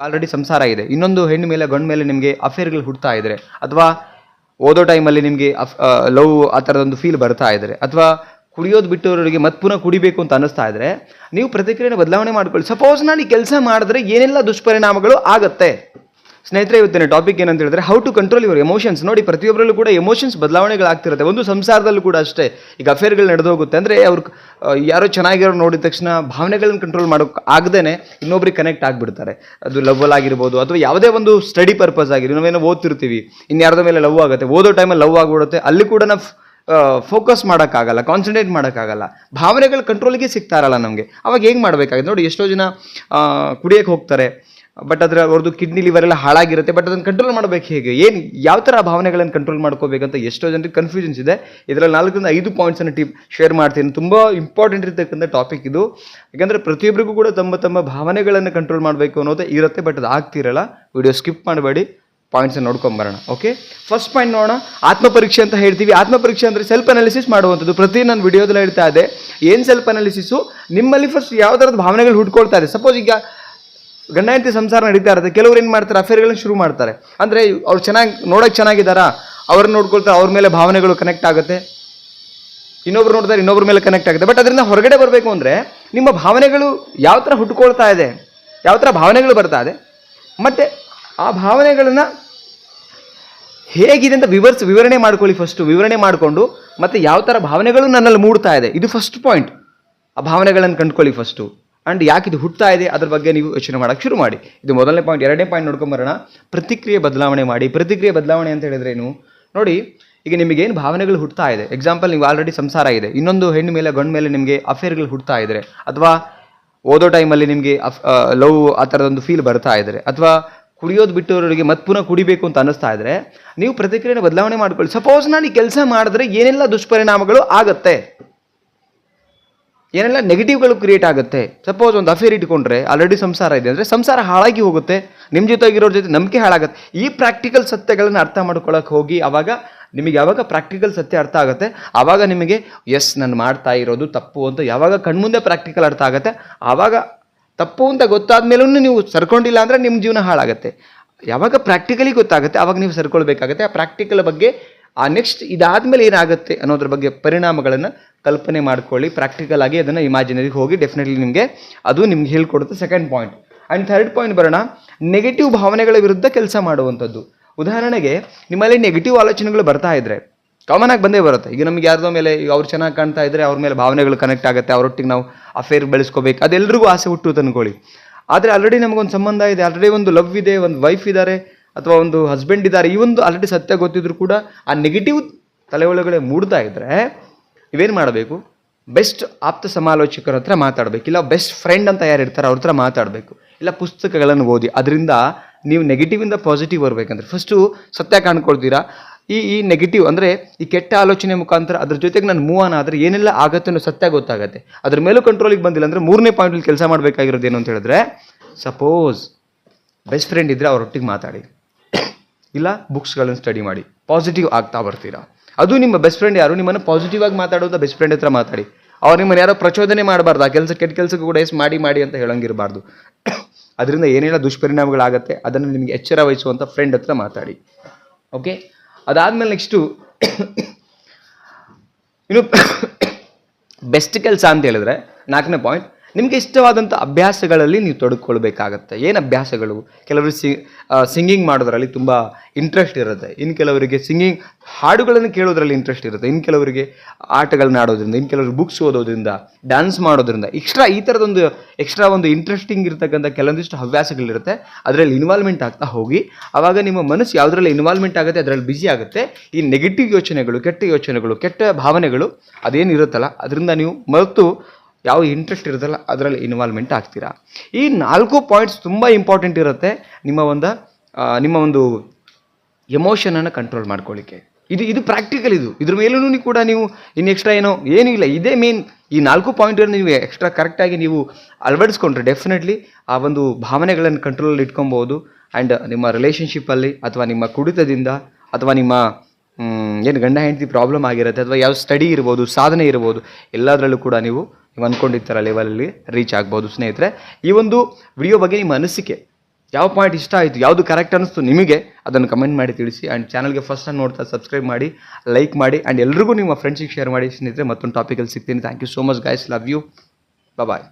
Already ಸಂಸಾರ ಇದೆ ಇನ್ನೊಂದು ಹೆಣ್ಣು ಮೇಲೆ, ಗಂಡು ಮೇಲೆ ನಿಮಗೆ ಅಫೇರ್ಗಳು ಹುಡ್ತಾ ಇದ್ರೆ, ಅಥವಾ ಓದೋ ಟೈಮಲ್ಲಿ ನಿಮಗೆ ಲವ್ ಆ ಥರದೊಂದು ಫೀಲ್ ಬರ್ತಾ ಇದ್ರೆ, ಅಥವಾ ಕುಡಿಯೋದು ಬಿಟ್ಟವರಿಗೆ ಮತ್ತೆ ಪುನಃ ಕುಡಿಬೇಕು ಅಂತ ಅನ್ನಿಸ್ತಾ ಇದ್ರೆ, ನೀವು ಪ್ರತಿಕ್ರಿಯೆ ಬದಲಾವಣೆ ಮಾಡ್ಕೊಳ್ಳಿ. ಸಪೋಸ್ ನಾನು ಈ ಕೆಲಸ ಮಾಡಿದ್ರೆ ಏನೆಲ್ಲ ದುಷ್ಪರಿಣಾಮಗಳು ಆಗತ್ತೆ? ಸ್ನೇಹಿತರೆ, ಇವತ್ತಿನ ಟಾಪಿಕ್ ಏನಂತ ಹೇಳಿದ್ರೆ how to control your emotions ನೋಡಿ, ಪ್ರತಿಯೊಬ್ಬರಲ್ಲೂ ಕೂಡ ಎಮೋಷನ್ಸ್ ಬದಲಾವಣೆಗಳಾಗ್ತಿರುತ್ತೆ. ಒಂದು ಸಂಸಾರದಲ್ಲೂ ಕೂಡ ಅಷ್ಟೇ. ಈಗ ಅಫೇರ್ಗಳು ನಡೆದು ಹೋಗುತ್ತೆ ಅಂದರೆ, ಅವ್ರು ಯಾರೋ ಚೆನ್ನಾಗಿರೋ ನೋಡಿದ ತಕ್ಷಣ ಭಾವನೆಗಳನ್ನ ಕಂಟ್ರೋಲ್ ಮಾಡೋಕೆ ಆಗದೇ ಇನ್ನೊಬ್ರಿಗೆ ಕನೆಕ್ಟ್ ಆಗಿಬಿಡ್ತಾರೆ. ಅದು ಲವ್ ಆಗಿರ್ಬೋದು, ಅಥವಾ ಯಾವುದೇ ಒಂದು ಸ್ಟಡಿ ಪರ್ಪಸ್ ಆಗಿರೋ ನಾವೇನೋ ಓದ್ತಿರ್ತೀವಿ ಇನ್ಯಾರ್ದ ಮೇಲೆ ಲವ್ ಆಗುತ್ತೆ, ಓದೋ ಟೈಮಲ್ಲಿ ಲವ್ ಆಗಿಬಿಡುತ್ತೆ, ಅಲ್ಲಿ ಕೂಡ ನಾವು ಫೋಕಸ್ ಮಾಡೋಕ್ಕಾಗಲ್ಲ ಕಾನ್ಸಂಟ್ರೇಟ್ ಮಾಡೋಕ್ಕಾಗಲ್ಲ. ಭಾವನೆಗಳು ಕಂಟ್ರೋಲಿಗೆ ಸಿಗ್ತಾ ಇರಲ್ಲ ನಮಗೆ. ಅವಾಗ ಹೆಂಗೆ ಮಾಡಬೇಕಾಗುತ್ತೆ? ನೋಡಿ, ಎಷ್ಟೋ ಜನ ಕುಡಿಯೋಕ್ಕೆ ಹೋಗ್ತಾರೆ ಬಟ್ ಅದರ ಅವ್ರದ್ದು ಕಿಡ್ನಿ ಲಿವರ್ ಎಲ್ಲ ಹಾಳಾಗಿರುತ್ತೆ. ಬಟ್ ಅದನ್ನು ಕಂಟ್ರೋಲ್ ಮಾಡಬೇಕು ಹೇಗೆ? ಏನು, ಯಾವ ಥರ ಭಾವನೆಗಳನ್ನು ಕಂಟ್ರೋಲ್ ಮಾಡ್ಕೋಬೇಕಂತ ಎಷ್ಟೋ ಜನರಿಗೆ ಕನ್ಫ್ಯೂಷನ್ಸ್ ಇದೆ. ಇದರಲ್ಲಿ ನಾಲ್ಕರಿಂದ ಐದು ಪಾಯಿಂಟ್ಸನ್ನು ಟಿಪ್ ಶೇರ್ ಮಾಡ್ತೀನಿ. ತುಂಬ ಇಂಪಾರ್ಟೆಂಟ್ ಇರ್ತಕ್ಕಂಥ ಟಾಪಿಕ್ ಇದು. ಯಾಕಂದರೆ ಪ್ರತಿಯೊಬ್ಬರಿಗೂ ಕೂಡ ತಮ್ಮ ತಮ್ಮ ಭಾವನೆಗಳನ್ನು ಕಂಟ್ರೋಲ್ ಮಾಡಬೇಕು ಅನ್ನೋದು ಇರುತ್ತೆ ಬಟ್ ಅದು ಆಗ್ತಿರಲ್ಲ. ವಿಡಿಯೋ ಸ್ಕಿಪ್ ಮಾಡಬೇಡಿ. ಪಾಯಿಂಟ್ಸ್ ನೋಡ್ಕೊಂಬರೋಣ ಓಕೆ ಫಸ್ಟ್ ಪಾಯಿಂಟ್ ನೋಡೋಣ. ಆತ್ಮಪರೀಕ್ಷೆ ಅಂತ ಹೇಳ್ತೀವಿ. ಆತ್ಮಪರೀಕ್ಷೆ ಅಂದರೆ ಸೆಲ್ಫ್ ಅನಾಲಿಸಿಸ್ ಮಾಡುವಂಥದ್ದು. ಪ್ರತಿ ನಾನು ವಿಡಿಯೋದಲ್ಲಿ ಹೇಳ್ತಾ ಇದೆ ಏನು ಸೆಲ್ಫ್ ಅನಾಲಿಸಿಸು ನಿಮ್ಮಲ್ಲಿ ಫಸ್ಟ್ ಯಾವ ಥರದ ಭಾವನೆಗಳು ಹುಡ್ಕೊಳ್ತಾ ಇದೆ ಸಪೋಸ್ ಈಗ ಗಂಡ ಹೆಂಡತಿ ಸಂಸಾರ ನಡೀತಾ ಇರುತ್ತೆ. ಕೆಲವ್ರು ಏನು ಮಾಡ್ತಾರೆ? ಅಫೇರ್ಗಳನ್ನ ಶುರು ಮಾಡ್ತಾರೆ. ಅಂದರೆ ಅವ್ರು ಚೆನ್ನಾಗಿ, ನೋಡೋಕೆ ಚೆನ್ನಾಗಿದ್ದಾರಾ? ಅವ್ರನ್ನ ನೋಡ್ಕೊಳ್ತಾರೆ, ಅವ್ರ ಮೇಲೆ ಭಾವನೆಗಳು ಕನೆಕ್ಟ್ ಆಗುತ್ತೆ. ಇನ್ನೊಬ್ರು ನೋಡಿದ್ರೆ ಇನ್ನೊಬ್ರ ಮೇಲೆ ಕನೆಕ್ಟ್ ಆಗುತ್ತೆ. ಬಟ್ ಅದರಿಂದ ಹೊರಗಡೆ ಬರಬೇಕು ಅಂದರೆ ನಿಮ್ಮ ಭಾವನೆಗಳು ಯಾವ ಥರ ಹುಟ್ಕೊಳ್ತಾ ಇದೆ, ಯಾವ ಥರ ಭಾವನೆಗಳು ಬರ್ತಾ ಇದೆ, ಮತ್ತು ಆ ಭಾವನೆಗಳನ್ನು ಹೇಗಿದೆ ಅಂತ ವಿವರ್ಸ್, ವಿವರಣೆ ಮಾಡ್ಕೊಳ್ಳಿ ಫಸ್ಟು ವಿವರಣೆ ಮಾಡಿಕೊಂಡು ಮತ್ತು ಯಾವ ಥರ ಭಾವನೆಗಳು ನನ್ನಲ್ಲಿ ಮೂಡ್ತಾ ಇದೆ. ಇದು ಫಸ್ಟ್ ಪಾಯಿಂಟ್ ಆ ಭಾವನೆಗಳನ್ನು ಕಂಡ್ಕೊಳ್ಳಿ ಫಸ್ಟು ಆ್ಯಂಡ್ ಯಾಕೆ ಇದು ಹುಟ್ತಾ ಇದೆ? ಅದ್ರ ಬಗ್ಗೆ ನೀವು ಯೋಚನೆ ಮಾಡೋಕೆ ಶುರು ಮಾಡಿ. ಇದು ಮೊದಲನೇ ಪಾಯಿಂಟ್ ಎರಡನೇ ಪಾಯಿಂಟ್ ನೋಡ್ಕೊಂಬರೋಣ ಪ್ರತಿಕ್ರಿಯೆ ಬದಲಾವಣೆ ಮಾಡಿ. ಪ್ರತಿಕ್ರಿಯೆ ಬದಲಾವಣೆ ಅಂತ ಹೇಳಿದ್ರೆ ಏನು? ನೋಡಿ, ಈಗ ನಿಮಗೇನು ಭಾವನೆಗಳು ಹುಟ್ತಾ ಇದೆ. ಎಕ್ಸಾಂಪಲ್ ನೀವು ಆಲ್ರೆಡಿ ಸಂಸಾರ ಇದೆ. ಇನ್ನೊಂದು ಹೆಣ್ಣು ಮೇಲೆ, ಗಂಡು ಮೇಲೆ ನಿಮಗೆ ಅಫೇರ್ಗಳು ಹುಡ್ತಾ ಇದ್ರೆ, ಅಥವಾ ಓದೋ ಟೈಮಲ್ಲಿ ನಿಮಗೆ ಅಫ್ ಲವ್ ಆ ಥರದೊಂದು ಫೀಲ್ ಬರ್ತಾ ಇದ್ರೆ, ಅಥವಾ ಕುಡಿಯೋದು ಬಿಟ್ಟವರಿಗೆ ಮತ್ತೆ ಪುನಃ ಕುಡಿಬೇಕು ಅಂತ ಅನ್ನಿಸ್ತಾ ಇದ್ರೆ, ನೀವು ಪ್ರತಿಕ್ರಿಯೆ ಬದಲಾವಣೆ ಮಾಡ್ಕೊಳ್ಳಿ. ಸಪೋಸ್ ನಾನು ಈ ಕೆಲಸ ಮಾಡಿದ್ರೆ ಏನೆಲ್ಲ ದುಷ್ಪರಿಣಾಮಗಳು ಆಗತ್ತೆ? ಏನೆಲ್ಲ ನೆಗೆಟಿವ್ಗಳು ಕ್ರಿಯೇಟ್ ಆಗುತ್ತೆ. ಸಪೋಸ್ ಒಂದು ಅಫೇರ್ ಇಟ್ಕೊಂಡ್ರೆ ಆಲ್ರೆಡಿ ಸಂಸಾರ ಇದೆ ಅಂದರೆ ಸಂಸಾರ ಹಾಳಾಗಿ ಹೋಗುತ್ತೆ. ನಿಮ್ಮ ಜೊತೆಗಿರೋರ ಜೊತೆ ನಂಬಿಕೆ ಹಾಳಾಗುತ್ತೆ. ಈ ಪ್ರಾಕ್ಟಿಕಲ್ ಸತ್ಯಗಳನ್ನು ಅರ್ಥ ಮಾಡ್ಕೊಳ್ಳೋಕೆ ಹೋಗಿ ಆವಾಗ ನಿಮಗೆ ಯಾವಾಗ ಪ್ರಾಕ್ಟಿಕಲ್ ಸತ್ಯ ಅರ್ಥ ಆಗುತ್ತೆ ಆವಾಗ ನಿಮಗೆ ಎಸ್ ನಾನು ಮಾಡ್ತಾ ಇರೋದು ತಪ್ಪು ಅಂತ ಯಾವಾಗ ಕಣ್ಮುಂದೆ ಪ್ರಾಕ್ಟಿಕಲ್ ಅರ್ಥ ಆಗುತ್ತೆ ಆವಾಗ ತಪ್ಪು ಅಂತ ಗೊತ್ತಾದ ಮೇಲೂ ನೀವು ಸರ್ಕೊಂಡಿಲ್ಲ ಅಂದರೆ ನಿಮ್ಮ ಜೀವನ ಹಾಳಾಗುತ್ತೆ. ಯಾವಾಗ ಪ್ರಾಕ್ಟಿಕಲಿ ಗೊತ್ತಾಗುತ್ತೆ ಆವಾಗ ನೀವು ಸರ್ಕೊಳ್ಬೇಕಾಗುತ್ತೆ. ಆ ಪ್ರಾಕ್ಟಿಕಲ್ ಬಗ್ಗೆ ಆ ನೆಕ್ಸ್ಟ್ ಇದಾದಮೇಲೆ ಏನಾಗುತ್ತೆ ಅನ್ನೋದ್ರ ಬಗ್ಗೆ ಪರಿಣಾಮಗಳನ್ನು ಕಲ್ಪನೆ ಮಾಡ್ಕೊಳ್ಳಿ ಪ್ರಾಕ್ಟಿಕಲ್ ಆಗಿ ಅದನ್ನು ಇಮ್ಯಾಜಿನರಿಗೆ ಹೋಗಿ ಡೆಫಿನೆಟ್ಲಿ ನಿಮಗೆ ಅದು ನಿಮ್ಗೆ ಹೇಳ್ಕೊಡುತ್ತೆ second point and third point ಬರೋಣ ನೆಗೆಟಿವ್ ಭಾವನೆಗಳ ವಿರುದ್ಧ ಕೆಲಸ ಮಾಡುವಂಥದ್ದು. ಉದಾಹರಣೆಗೆ, ನಿಮ್ಮಲ್ಲಿ ನೆಗೆಟಿವ್ ಆಲೋಚನೆಗಳು ಬರ್ತಾ ಇದ್ದರೆ ಕಾಮನ್ ಆಗಿ ಬಂದೇ ಬರುತ್ತೆ. ಈಗ ನಮ್ಗೆ ಯಾರ್ದೋ ಮೇಲೆ, ಈಗ ಅವ್ರು ಚೆನ್ನಾಗಿ ಕಾಣ್ತಾ ಇದ್ದರೆ ಅವ್ರ ಮೇಲೆ ಭಾವನೆಗಳು ಕನೆಕ್ಟ್ ಆಗುತ್ತೆ, ಅವರೊಟ್ಟಿಗೆ ನಾವು ಅಫೇರ್ ಬೆಳೆಸ್ಕೋಬೇಕು ಅದೆಲ್ಲರಿಗೂ ಆಸೆ ಹುಟ್ಟು ಅಂದ್ಕೊಳ್ಳಿ ಆದರೆ ಆಲ್ರೆಡಿ ನಮಗೊಂದು ಸಂಬಂಧ ಇದೆ ಆಲ್ರೆಡಿ ಒಂದು ಲವ್ ಇದೆ, ಒಂದು ವೈಫ್ ಇದ್ದಾರೆ ಅಥವಾ ಒಂದು ಹಸ್ಬೆಂಡ್ ಇದ್ದಾರೆ ಈ ಒಂದು ಆಲ್ರೆಡಿ ಸತ್ಯ ಗೊತ್ತಿದ್ರು ಕೂಡ ಆ ನೆಗೆಟಿವ್ ತಲೆ ಒಳಗಡೆ ಮೂಡ್ತಾ ಇದ್ರೆ ಇವೇನು ಮಾಡಬೇಕು? ಬೆಸ್ಟ್ ಆಪ್ತ ಸಮಾಲೋಚಕರ ಹತ್ರ ಮಾತಾಡಬೇಕು. ಇಲ್ಲ ಬೆಸ್ಟ್ ಫ್ರೆಂಡ್ ಅಂತ ಯಾರು ಇರ್ತಾರೆ ಅವ್ರ ಹತ್ರ ಮಾತಾಡಬೇಕು. ಇಲ್ಲ, ಪುಸ್ತಕಗಳನ್ನು ಓದಿ. ಅದರಿಂದ ನೀವು ನೆಗೆಟಿವಿಂದ ಪಾಸಿಟಿವ್ ಬರಬೇಕಂದ್ರೆ. ಫಸ್ಟು ಸತ್ಯ ಕಾಣ್ಕೊಳ್ತೀರಾ? ಈ ಈ ನೆಗೆಟಿವ್ ಅಂದರೆ ಈ ಕೆಟ್ಟ ಆಲೋಚನೆ ಮುಖಾಂತರ ಅದ್ರ ಜೊತೆಗೆ ನಾನು ಮೂವ್ ಆನ್ ಆದರೆ ಏನೆಲ್ಲ ಆಗತ್ತೆ ಅನ್ನೋ ಸತ್ಯ ಗೊತ್ತಾಗುತ್ತೆ. ಅದ್ರ ಮೇಲೂ ಕಂಟ್ರೋಲಿಗೆ ಬಂದಿಲ್ಲ ಅಂದರೆ ಮೂರನೇ ಪಾಯಿಂಟಲ್ಲಿ ಕೆಲಸ ಮಾಡಬೇಕಾಗಿರೋದು ಏನು ಅಂತ ಹೇಳಿದ್ರೆ ಸಪೋಸ್ ಬೆಸ್ಟ್ ಫ್ರೆಂಡ್ ಇದ್ದರೆ ಅವರೊಟ್ಟಿಗೆ ಮಾತಾಡಿ. ಇಲ್ಲ ಬುಕ್ಸ್ಗಳನ್ನು ಸ್ಟಡಿ ಮಾಡಿ. ಪಾಸಿಟಿವ್ ಆಗ್ತಾ ಬರ್ತೀರಾ? ಅದು ನಿಮ್ಮ ಬೆಸ್ಟ್ ಫ್ರೆಂಡ್ ಯಾರು? ನಿಮ್ಮನ್ನು ಪಾಸಿಟಿವ್ ಆಗಿ ಮಾತಾಡೋದು ಬೆಸ್ಟ್ ಫ್ರೆಂಡ್ ಹತ್ರ ಮಾತಾಡಿ. ಅವ್ರು ನಿಮ್ಮನ್ನು ಯಾರೋ ಪ್ರಚೋದನೆ ಮಾಡಬಾರ್ದು. ಆ ಕೆಲಸ ಕೆಟ್ಟ ಕೆಲಸಕ್ಕೂ ಕೂಡ ಎಸ್ ಮಾಡಿ ಮಾಡಿ ಅಂತ ಹೇಳಂಗಿರಬಾರ್ದು. ಅದರಿಂದ ಏನೆಲ್ಲ ದುಷ್ಪರಿಣಾಮಗಳಾಗುತ್ತೆ ಅದನ್ನು ನಿಮಗೆ ಎಚ್ಚರ ವಹಿಸುವಂಥ ಫ್ರೆಂಡ್ ಹತ್ರ ಮಾತಾಡಿ. ಓಕೆ ಅದಾದಮೇಲೆ ನೆಕ್ಸ್ಟು ಇನ್ನು ಬೆಸ್ಟ್ ಕೆಲಸ ಅಂತ ಹೇಳಿದ್ರೆ ನಾಲ್ಕನೇ ಪಾಯಿಂಟ್ ನಿಮಗೆ ಇಷ್ಟವಾದಂಥ ಅಭ್ಯಾಸಗಳಲ್ಲಿ ನೀವು ತೊಡಗಿಕೊಳ್ಬೇಕಾಗತ್ತೆ ಏನು ಅಭ್ಯಾಸಗಳು? ಕೆಲವರು ಸಿ ಸಿಂಗಿಂಗ್ ಮಾಡೋದ್ರಲ್ಲಿ ತುಂಬ ಇಂಟ್ರೆಸ್ಟ್ ಇರುತ್ತೆ. ಇನ್ನು ಕೆಲವರಿಗೆ ಸಿಂಗಿಂಗ್ ಹಾಡುಗಳನ್ನು ಕೇಳೋದ್ರಲ್ಲಿ ಇಂಟ್ರೆಸ್ಟ್ ಇರುತ್ತೆ. ಇನ್ನು ಕೆಲವರಿಗೆ ಆಟಗಳನ್ನ ಆಡೋದ್ರಿಂದ ಇನ್ನು ಕೆಲವರು ಬುಕ್ಸ್ ಓದೋದ್ರಿಂದ ಡ್ಯಾನ್ಸ್ ಮಾಡೋದ್ರಿಂದ ಎಕ್ಸ್ಟ್ರಾ ಈ ಥರದೊಂದು ಎಕ್ಸ್ಟ್ರಾ ಒಂದು ಇಂಟ್ರೆಸ್ಟಿಂಗ್ ಇರ್ತಕ್ಕಂಥ ಕೆಲವೊಂದಿಷ್ಟು ಹವ್ಯಾಸಗಳಿರುತ್ತೆ. ಅದರಲ್ಲಿ ಇನ್ವಾಲ್ವ್ಮೆಂಟ್ ಆಗ್ತಾ ಹೋಗಿ ಆವಾಗ ನಿಮ್ಮ ಮನಸ್ಸು ಯಾವುದರಲ್ಲಿ ಇನ್ವಾಲ್ವ್ಮೆಂಟ್ ಆಗುತ್ತೆ, ಅದರಲ್ಲಿ ಬ್ಯುಸಿ ಆಗುತ್ತೆ. ಈ ನೆಗೆಟಿವ್ ಯೋಚನೆಗಳು, ಕೆಟ್ಟ ಯೋಚನೆಗಳು, ಕೆಟ್ಟ ಭಾವನೆಗಳು ಅದೇನು ಇರುತ್ತಲ್ಲ ಅದರಿಂದ ನೀವು ಮರೆತು ಯಾವ ಇಂಟ್ರೆಸ್ಟ್ ಇರುತ್ತಲ್ಲ ಅದರಲ್ಲಿ ಇನ್ವಾಲ್ವ್ಮೆಂಟ್ ಆಗ್ತೀರಾ ಈ ನಾಲ್ಕು ಪಾಯಿಂಟ್ಸ್ ತುಂಬ ಇಂಪಾರ್ಟೆಂಟ್ ಇರುತ್ತೆ ನಿಮ್ಮ ಒಂದು ನಿಮ್ಮ ಒಂದು ಎಮೋಷನನ್ನು ಕಂಟ್ರೋಲ್ ಮಾಡ್ಕೊಳ್ಳಿಕ್ಕೆ. ಇದು ಇದು ಪ್ರಾಕ್ಟಿಕಲ್ ಇದು. ಇದ್ರ ಮೇಲೂ ಕೂಡ ನೀವು ಇನ್ನು ಎಕ್ಸ್ಟ್ರಾ ಏನೋ, ಏನೂ ಇಲ್ಲ. ಇದೇ ಮೇನ್ ಈ ನಾಲ್ಕು ಪಾಯಿಂಟನ್ನು ನೀವು ಎಕ್ಸ್ಟ್ರಾ ಕರೆಕ್ಟಾಗಿ ನೀವು ಅಳವಡಿಸ್ಕೊಂಡ್ರೆ ಡೆಫಿನೆಟ್ಲಿ ಆ ಒಂದು ಭಾವನೆಗಳನ್ನು ಕಂಟ್ರೋಲಲ್ಲಿ ಇಟ್ಕೊಬೋದು. ಆ್ಯಂಡ್ ನಿಮ್ಮ ರಿಲೇಷನ್ಶಿಪ್ಪಲ್ಲಿ ಅಥವಾ ನಿಮ್ಮ ಕುಡಿತದಿಂದ ಅಥವಾ ನಿಮ್ಮ ಏನು ಗಂಡ ಹೆಂಡತಿ ಪ್ರಾಬ್ಲಮ್ ಆಗಿರುತ್ತೆ ಅಥವಾ ಯಾವ ಸ್ಟಡಿ ಇರ್ಬೋದು, ಸಾಧನೆ ಇರ್ಬೋದು, ಎಲ್ಲದರಲ್ಲೂ ಕೂಡ ನೀವು ನೀವು ಅಂದ್ಕೊಂಡಿರ್ತಾರ ಲೆವೆಲಲ್ಲಿ ರೀಚ್ ಆಗ್ಬೋದು ಸ್ನೇಹಿತರೆ. ಈ ಒಂದು ವಿಡಿಯೋ ಬಗ್ಗೆ ನಿಮ್ಮ ಅನಿಸಿಕೆ, ಯಾವ ಪಾಯಿಂಟ್ ಇಷ್ಟ ಆಯಿತು, ಯಾವುದು ಕರೆಕ್ಟ್ ಅನ್ನಿಸ್ತು ನಿಮಗೆ, ಅದನ್ನು ಕಮೆಂಟ್ ಮಾಡಿ ತಿಳಿಸಿ. ಆ್ಯಂಡ್ ಚಾನಲ್ಗೆ ಫಸ್ಟ್ ಟೈಮ್ ನೋಡ್ತಾ ಸಬ್ಸ್ಕ್ರೈಬ್ ಮಾಡಿ ಲೈಕ್ ಮಾಡಿ ಆ್ಯಂಡ್ ಎಲ್ರಿಗೂ ನಿಮ್ಮ ಫ್ರೆಂಡ್ಸಿಗೆ ಶೇರ್ ಮಾಡಿ. ಸ್ನೇಹಿತರೆ, ಮತ್ತೊಂದು ಟಾಪಿಕಲ್ಲಿ ಸಿಗ್ತೀನಿ. Thank you so much guys love you bye